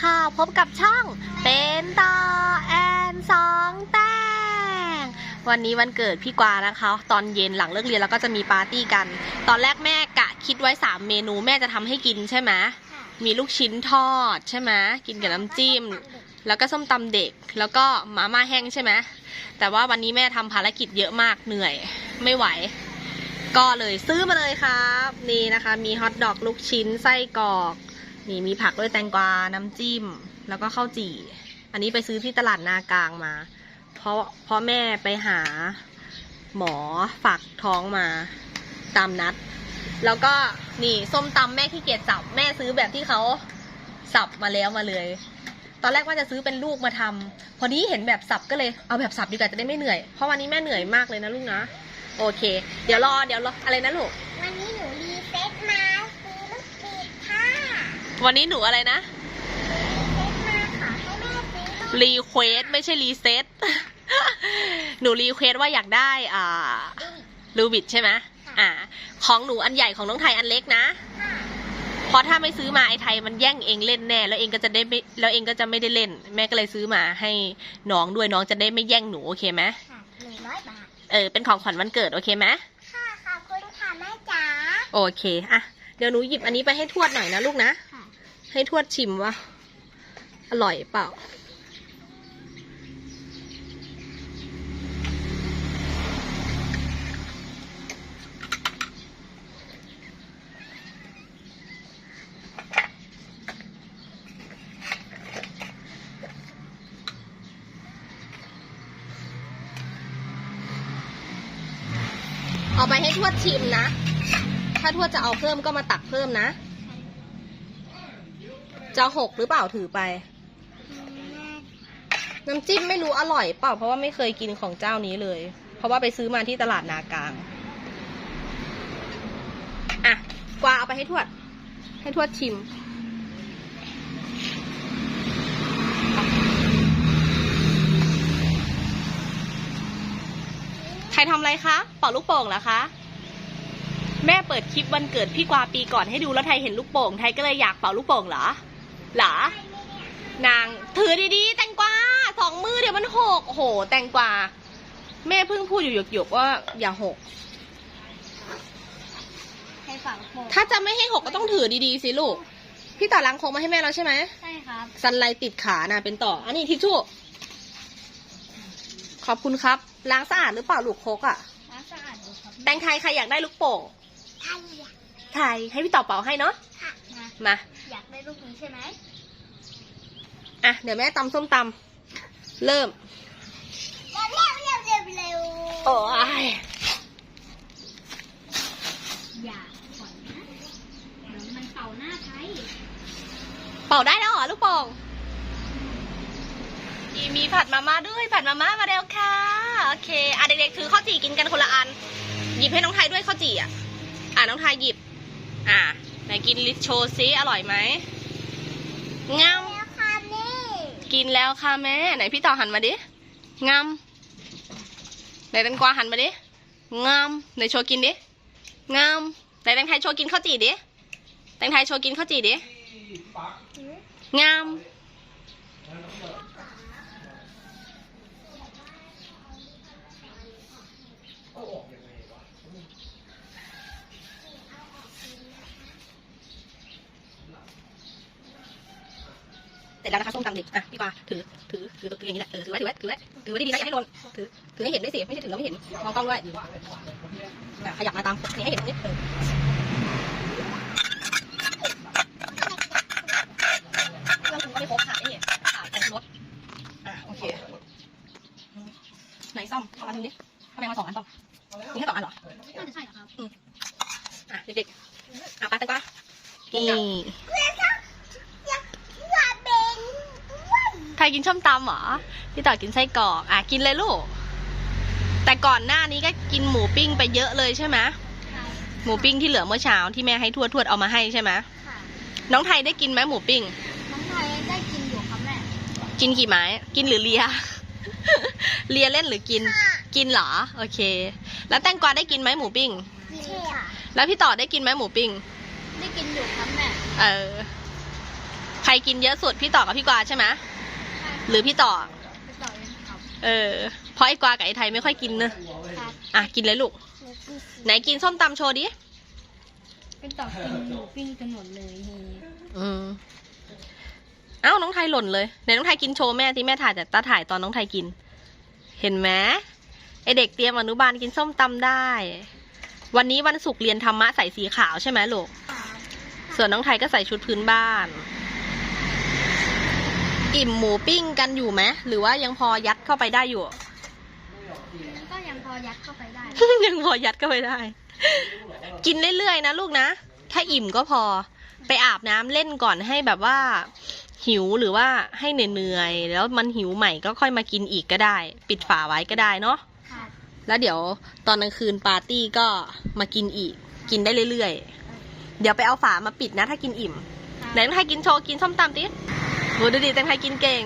ค่ะ พบกับช่องเป็นต่อแอนสองแต้งวันนี้วันเกิดพี่กวานะคะ ตอนเย็นหลังเลิกเรียนแล้วก็จะมีปาร์ตี้กัน ตอนแรกแม่กะคิดไว้ 3 เมนูแม่จะทำให้กินใช่ไหมมีลูกชิ้นทอดใช่ไหมกินกับน้ำจิ้ม แล้วก็ส้มตำเด็กแล้วก็หมาม่าแห้งใช่ไหมแต่ว่าวันนี้แม่ทำภารกิจเยอะมากเหนื่อยไม่ไหวก็เลยซื้อมาเลยครับ นี่นะคะ มีฮอทดอกลูกชิ้นไส้กรอก นี่มีผักด้วยแตงกวา น้ำจิ้ม แล้วก็ข้าวจี่ อันนี้ไปซื้อที่ตลาดนากลางมา เพราะเพราะแม่ไปหาหมอฝากท้องมาตามนัด แล้วก็นี่ส้มตำแม่ขี้เกียจสับ แม่ซื้อแบบที่เขาสับมาแล้วมาเลย ตอนแรกว่าจะซื้อเป็นลูกมาทำพอดีเห็นแบบสับก็เลยเอาแบบสับดีกว่าจะได้ไม่เหนื่อย เพราะวันนี้แม่เหนื่อยมากเลยนะลูกนะ โอเค เดี๋ยวรอเดี๋ยวรออะไรนะลูก วันนี้หนูรีเซ็ตมาซื้อลูกปีกค่ะ วันนี้หนูอะไรนะรีเซ็ตมาขอให้แม่ซื้อลูกรีเควสไม่ใช่รีเซ็ตหนูรีเควสว่าอยากได้อ่าลูบิดใช่ไหมอ่า ของหนูอันใหญ่ของน้องไทยอันเล็กนะค่ะเพราะถ้าไม่ซื้อมาไอ้ไทยมันแย่งเองเล่นแน่ แล้วเองก็จะได้ไม่แล้วเองก็จะไม่ได้เล่น แม่ก็เลยซื้อมาให้น้องด้วยน้องจะได้ไม่แย่งหนูโอเคไหมค่ะหนึ่งร้อยบาท เออเป็นของขวัญวันเกิดโอเคไหมค่ะขอบคุณค่ะแม่จ๋าโอเคอะเดี๋ยวหนูหยิบอันนี้ไปให้ทวดหน่อยนะลูกนะค่ะ ให้ทวดชิมว่า อร่อยเปล่า เอาไปให้ทวดชิมนะ ถ้าทวดจะเอาเพิ่มก็มาตักเพิ่มนะ จะหกหรือเปล่าถือไป น้ำจิ้มไม่รู้อร่อยเปล่า เพราะว่าไม่เคยกินของเจ้านี้เลย เพราะว่าไปซื้อมาที่ตลาดนากลาง อะ กวาเอาไปให้ทวด ให้ทวดชิมใครทำอะไรคะเป่าลูกโป่งเหรอคะ แม่เปิดคลิปวันเกิดพี่กวาปีก่อนให้ดูแล้วไทยเห็นลูกโป่งไทยก็เลยอยากเป่าลูกโป่งเหรอเหรอนางถือดีๆ แตงกวาสองมือเดี๋ยวมันหกโอ้โห แตงกวาแม่เพิ่งพูดอยู่หยกๆว่าอย่าหก ให้ฝังโป่งถ้าจะไม่ให้หกก็ต้องถือดีๆสิลูก พี่ต่อล้างโคกมาให้แม่แล้วใช่ไหมใช่ครับสันไลติดขานะเป็นต่อ อันนี้ทิชชู่ขอบคุณครับ ล้างสะอาดหรือเปล่าลูกโคกอะน้ำสะอาดดูครับแตงไทยใครอยากได้ลูกโป่งไอ้ไทยให้พี่ต่อเป่าให้เนาะค่ะมามา อยากได้ลูกนี้ใช่ไหมอะ เดี๋ยวแม่ตำส้มตำเริ่ม เร็วเร็วเร็วเร็วเร็วโอ้ยอย่าก่อนนะเดี๋ยวมันเป่าหน้าไทยเป่าได้แล้วเหรอลูกโป่งมีมีผัดมาม่าด้วยผัดมาม่ามาแล้วค่ะ โอเคอะเด็กๆถือข้าวจี่กินกันคนละอัน หยิบให้น้องไทยด้วยข้าวจี่อะ อะน้องไทยหยิบ อะไห นกินลิชโชว์ซิอร่อยไหมงามแล้วค่ะแม่กินแล้วค่ะแม่ ไหนพี่ต่อหันมาดิงามไหนแตงกวาหันมาดิงามไหนโชว์กินดิงามไหนแตงไทยโชว์กินข้าวจี่ดิแตงไทยโชว์กินข้าวจี่ดิงาม เสร็จแล้วนะคะส้มตำดิอะพี่กวาถือถือถือถืออย่างนี้แหละเออถือไว้ถือไว้ถือไว้ถือไว้ดีๆนะอย่าให้หล่นถือถือให้เห็นด้วยสิไม่ใช่ถือแล้วไม่เห็นมองกล้องด้วยอะขยับมาตามนี่ให้เห็นตรงนี้เออเครื่องปรุงก็ไม่ครบค่ะนี่ขาดผงชูรสอะโอเคไหนซ่อมเอามาดูดิทำไมมาสองอันซ่อมมีแค่สองอันเหรอน่าจะใช่เหรอครับอะเด็กๆอะไปกันปะนี่ อยากอยากเป็นด้วย ใค รกินช่อมตำเหรอพี่ต่อกินไส้กรอกอะกินเลยลูก แต่ก่อนหน้านี้ก็กินหมูปิ้งไปเยอะเลยใช่ไหมค่ะหมูปิ้งที่เหลือเมื่อเช้าที่แม่ให้ทวดทวดเอามาให้ใช่ไหมค่ะน้องไทยได้กินไหมหมูปิ้ง น้องไทยได้กินอยู่ครับแม่ กินกี่ไม้ กินหรือเลีย เลียเล่นหรือกิน กินเหรอ โอเค แล้วแตงกวาได้กินไหมหมูปิ้งกินค่ะ แล้วพี่ต่อได้กินไหมหมูปิ้ง ได้กินอยู่ครับแม่ เออ ใครกินเยอะสุดพี่ต่อกับพี่กวาใช่ไหม หรือพี่ต่อไปต่อเลยครับเออ เพราะไอ้กวากับไอ้ไทยไม่ค่อยกินเนอะครับอะกินเลยลูก ไหนกินส้มตำโชว์ดิ เป็นต่อกินหมูปิ้งกันหมดเลยอืมเอ้าน้องไทยหล่นเลยไหนน้องไทยกินโชว์แม่ที่แม่ถ่ายแต่ตาถ่ายตอนน้องไทยกิน เห็นไหมไอเด็กเตรียมอนุบาลกินส้มตำได้ วันนี้วันศุกร์เรียนธรรมะใส่สีขาวใช่ไหมลูก ส่วนน้องไทยก็ใส่ชุดพื้นบ้าน อิ่มหมูปิ้งกันอยู่ไหมหรือว่ายังพอยัดเข้าไปได้อยู่ ก็ยังพอยัดเข้าไปได้ ยังพอยัดเข้าไปได้ กินเรื่อยๆนะลูกนะ ถ้าอิ่มก็พอ ไปอาบน้ำเล่นก่อนให้แบบว่า หิวหรือว่าให้เหนื่อยๆแล้วมันหิวใหม่ก็ค่อยมากินอีกก็ได้ ปิดฝาไว้ก็ได้เนาะครับแล้วเดี๋ยวตอนกลางคืนปาร์ตี้ก็มากินอีก กินได้เรื่อยๆ เดี๋ยวไปเอาฝามาปิดนะ ถ้ากินอิ่มไหนต้องให้กินโชว์กินส้มตำติโหดูดิแตงไทยกินเก่ง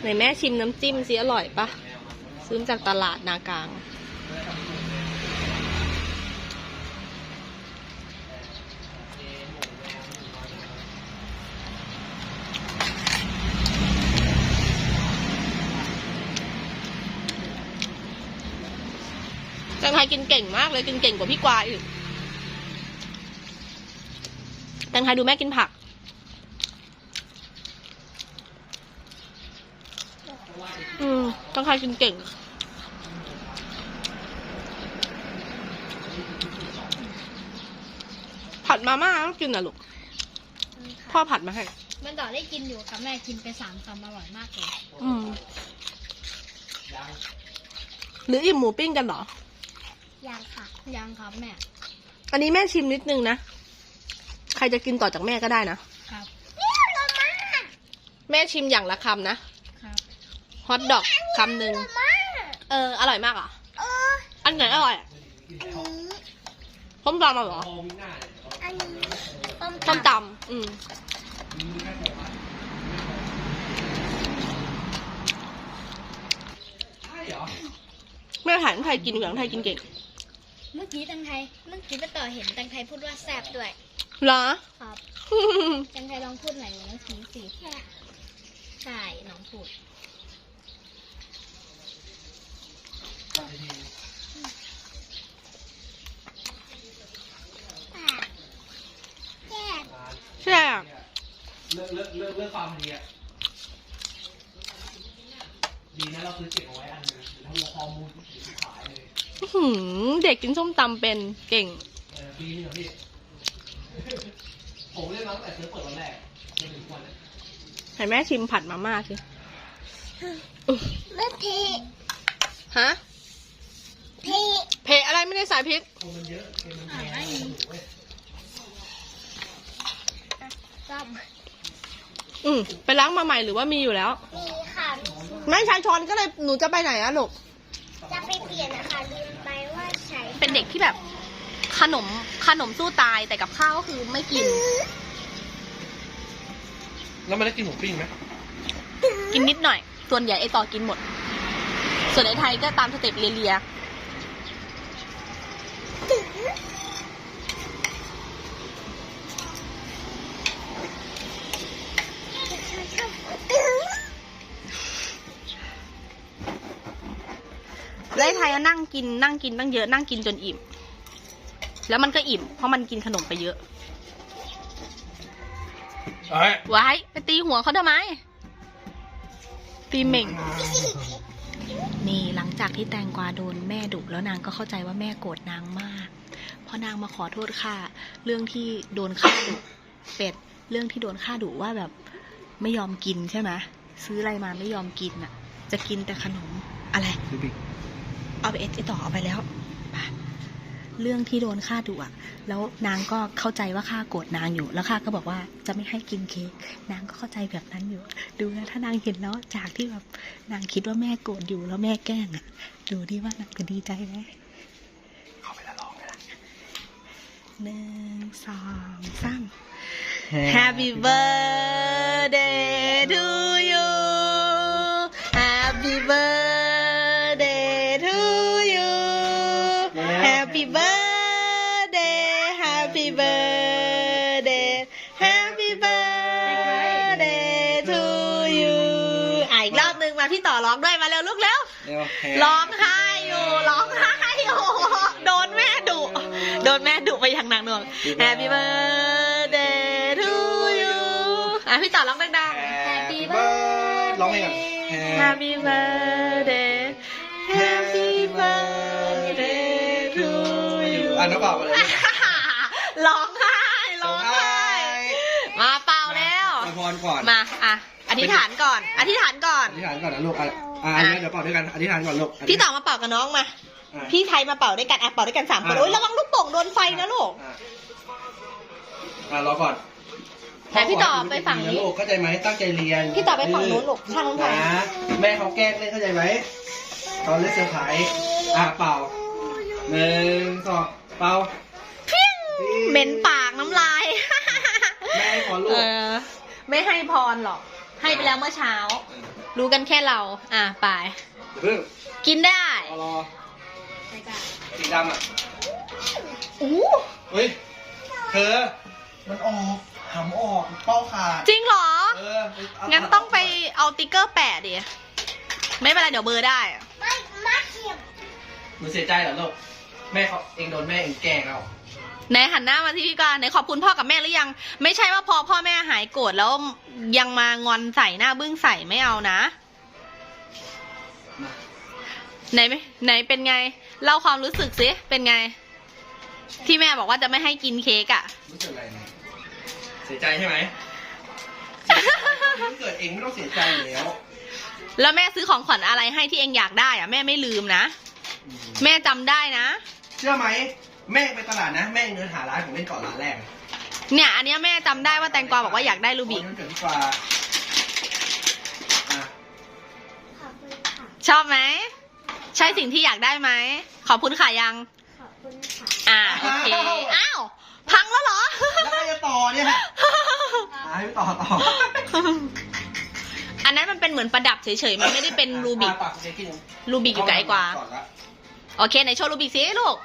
ไหนแม่ชิมน้ำจิ้มสิอร่อยปะซื้อมาจากตลาดนากลาง ไทยกินเก่งมากเลยกินเก่งกว่าพี่กวางอีกแตงไทยดูแม่กินผัก อืมแตงไทยกินเก่ง ผัดมาม่าต้องกินนะลูก พ่อผัดมาให้ มันต่อได้กินอยู่ครับแม่กินไปสามคำอร่อยมากเลย อืมหรืออิ่มหมูปิ้งกันเหรอ ยังค่ะ ยังครับแม่ อันนี้แม่ชิมนิดนึงนะ ใครจะกินต่อจากแม่ก็ได้นะครับแม่ชิมอย่างละคำนะ ครับฮอทดอกคำหนึ่งเออ อร่อยมากอะ เออ อันไหนอร่อยอะอันนี้ ส้มตำอะเหรออันนี้ต้มส้มตำอืม แม่ถ่ายน้องไทยกินอย่างไทยกินเก่ง เมื่อกี้ตังไทยเมื่อกี้ไปต่อเห็นตังไทยพูดว่าแซ่บด้วย เหรอ ครับ ตังไทยลองพูดหน่อยเมื่อกี้สิแซ่บใช่น้องพูด แซ่บ ใช่อะ เลิกเลิกเลิกเลิกความดีอะดีนะเราซื้อเก็บเอาไว้อันนึงหรือถ้าเราข้อมูลที่ขายเลย อื้อหือเด็ กกินส้มตำเป็นเก่งเออปีนี้เหรอพี่ผมเล่นมาตั้งแต่ซื้อเปิดวันแรกจนถึงวันนี้ให้แม่ชิมผัดมาม่าสิไม่เผ็ดฮะเผ็ดเผ็ดอะไรไม่ได้ใส่พริกคนมันเยอะเกมมันแพงไม่มีเว้ยต้มอืมไปล้างมาใหม่หรือว่ามีอยู่แล้ว มีค่ะไม่ใช้ช้อนก็เลยหนูจะไปไหนอะลูก จะไปเปลี่ยนนะคะลืมไปว่าใช้ เป็นเด็กที่แบบ ขนมขนมสู้ตายแต่กับข้าวก็คือไม่กิน แล้วมันได้กินหมูปิ้งไหมกินนิดหน่อย ส่วนใหญ่ไอต่อกินหมด ส่วนไอไทยก็ตามสเต็ปเลียๆ ไอไทยก็นั่งกินนั่งกินตั้งเยอะนั่งกินจนอิ่ม แล้วมันก็อิ่ม เพราะมันกินขนมไปเยอะเอ้ยไว้ไปตีหัวเขาทำไม ตีเหม่ง นี่หลังจากที่แตงกวาโดนแม่ดุแล้วนางก็เข้าใจว่าแม่โกรธนางมาก เพราะนางมาขอโทษค่ะ เรื่องที่โดนฆ่าดุเป็ด เรื่องที่โดนฆ่าดุว่าแบบไม่ยอมกินใช่ไหมซื้ออะไรมาไม่ยอมกินอะ จะกินแต่ขนมอะไรซื้อบิ๊ก เอาไปเอสไอต่อเอาไปแล้วไปเรื่องที่โดนฆ่าดุอะ แล้วนางก็เข้าใจว่าข้าโกรธนางอยู่ แล้วข้าก็บอกว่าจะไม่ให้กินเค้ก นางก็เข้าใจแบบนั้นอยู่ ดูนะถ้านางเห็นแล้วจากที่แบบนางคิดว่าแม่โกรธอยู่แล้วแม่แกล้งอะ ดูดิว่านางจะดีใจไหมเข้าไปแล้วลองเลยหนึ่งสองสาม Happy birthday to you Happy birthday Happy birthday Happy birthday Happy birthday to you อะอีกรอบนึงมาพี่ต่อร้องด้วยมาเร็วลูกเร็วร้องไห้อยู่ร้องไห้อยู่โดนแม่ดุโดนแม่ดุไปอย่างหนักหน่วง Happy birthday to you อะพี่ต่อร้องดังๆ Happy birthday Happy birthday น้องเป่ามาเลยร้องไห้ร้องไห้มาเป่าแล้วอวยพรก่อนมาอะอธิษฐานก่อน อธิษฐานก่อนอธิษฐานก่อนนะลูกอะอะอันนี้เดี๋ยวเป่าด้วยกันอธิษฐานก่อนลูกพี่ต่อมาเป่ากับน้องมาอะพี่ไทยมาเป่าด้วยกันอะเป่าด้วยกันสามคนอะโอ้ยระวังลูกโป่งโดนไฟนะลูกอะอะรอก่อนแต่พี่ต่อไปฝั่งนี้ลูกเข้าใจไหมตั้งใจเรียน พี่ต่อไปฝั่งนู้นลูกข้างนู้นไทยนะแม่เขาแกล้งเล่นเข้าใจไหมตอนเล่นเซอร์ไพรส์อะเป่าหนึ่งสอง เป่าเหม็นปากน้ำลาย แม่ให้พรลูก เออ ไม่ให้พรหรอก ให้ไปแล้วเมื่อเช้า รู้กันแค่เรา อะไปเดี๋ยวเพิ่งกินได้รอรอไปจ้ะสีดำอะ อู้เฮ้ย เธอ มันออกหำออก เป้าขาด จริงเหรอ เออเางั้นต้องไปเอาติ๊กเกอร์แปะดิ ไม่เป็นไรเดี๋ยวเบอร์ได้หนูเสียใจเหรอลูก แม่เขาเองโดนแม่เองแกล้งเราไหนหันหน้ามาที่พี่กวางไหนขอบคุณพ่อกับแม่หรือยัง ไม่ใช่ว่าพอพ่อแม่หายโกรธแล้วยังมางอนใส่หน้าบึ้งใส่ไม่เอานะ มาไหนไม่ไหนเป็นไงเล่าความรู้สึกสิเป็นไง ที่แม่บอกว่าจะไม่ให้กินเค้กอะรู้สึกอะไรเนี่ยเสียใจใช่ไหมเสียใจถ้าเกิดเองไม่ต้องเสียใจอยู่แล้วแล้วแม่ซื้อของขวัญอะไรให้ที่เองอยากได้อะแม่ไม่ลืมนะ อืม แม่จำได้นะ เชื่อไหมแม่ไปตลาดนะ แม่เดินหาร้านของเล่นก่อนร้านแรกเลยเนี่ยอันเนี้ยแม่จำได้ว่าแตงกวาบอกว่าอยากได้รูบิก โอ้ยนั่นเกิดพี่ฟ้าอะขอบคุณค่ะ ชอบไหม ใช่สิ่งที่อยากได้ไหม ขอบคุณค่ะยัง ขอบคุณค่ะอ่าโอเค อ้าว พังแล้วเหรอ แล้วก็จะต่อเนี่ยอะให้ต่อต่ออันนั้นมันเป็นเหมือนประดับเฉยๆ มันไม่ได้เป็นรูบิก อะปากเช็คที่หนึ่งรูบิกอยู่ไกลกว่าก่อนละ โอเคไหนโชว์รูบิกสิลูก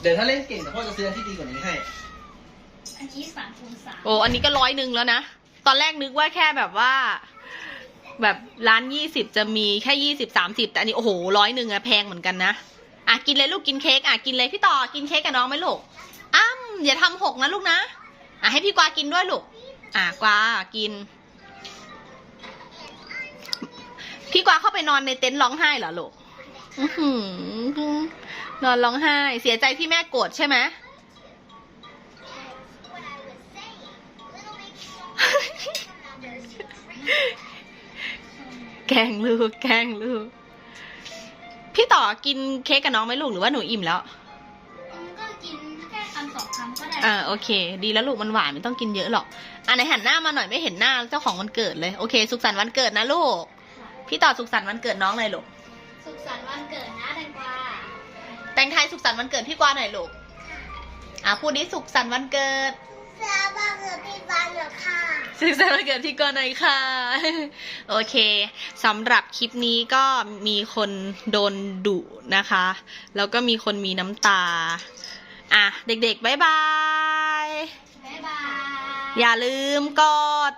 เดี๋ยวถ้าเล่นเก่งเดี๋ยวพ่อจะซื้ออันที่ดีกว่านี้ให้ อันนี้สามคูณสามโอ้อันนี้ก็ร้อยหนึ่งแล้วนะ ตอนแรกนึกว่าแค่แบบว่า แบบร้านยี่สิบจะมีแค่ยี่สิบสามสิบแต่อันนี้โอ้โหร้อยหนึ่งอะแพงเหมือนกันนะอะกินเลยลูกกินเค้กอะกินเลยพี่ต่อกินเค้กกับน้องไหมลูกอ้ำอย่าทำหกนะลูกนะอะให้พี่กวากินด้วยลูก อะกวากิน พี่กวาเข้าไปนอนในเต็นท์ร้องไห้เหรอลูกอื้อหือนอนร้องไห้ เสียใจที่แม่โกรธใช่ไหมแกล้งลูก แกล้งลูก พี่ต่อกินเค้กกับน้องไหมลูกหรือว่าหนูอิ่มแล้วมันก็กินแค่คำสองคำก็ได้อ่าโอเค ดีแล้วลูกมันหวานไม่ต้องกินเยอะหรอกอะไหนหันหน้ามาหน่อยไม่เห็นหน้าเจ้าของวันเกิดเลย โอเค สุขสันต์วันเกิดนะลูก พี่ต่อสุขสันต์วันเกิดน้องหน่อยลูกสุขสันต์วันเกิดนะแตงกวาแตงไทยสุขสันต์วันเกิดพี่กวางหน่อยลูกอะพูดดิสุขสันต์วันเกิดสวัสดีพี่บานเหรอค่ะสุขสันต์วันเกิดพี่กวางหน่อยค่ะ โอเคสำหรับคลิปนี้ก็มีคนโดนดุนะคะ แล้วก็มีคนมีน้ำตา อะเด็กๆบ๊ายบาย บ๊ายบาย อย่าลืมกด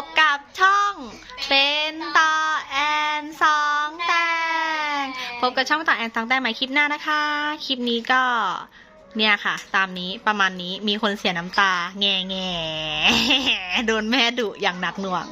บกับช่องเป็นต่อแอนสองแตงพบกับช่องต่อแอนสองแตงใหม่คลิปหน้านะคะ คลิปนี้ก็เนี่ยค่ะ ตามนี้ประมาณนี้มีคนเสียน้ำตา แง่แง่โดนแม่ดุอย่างหนักหน่วง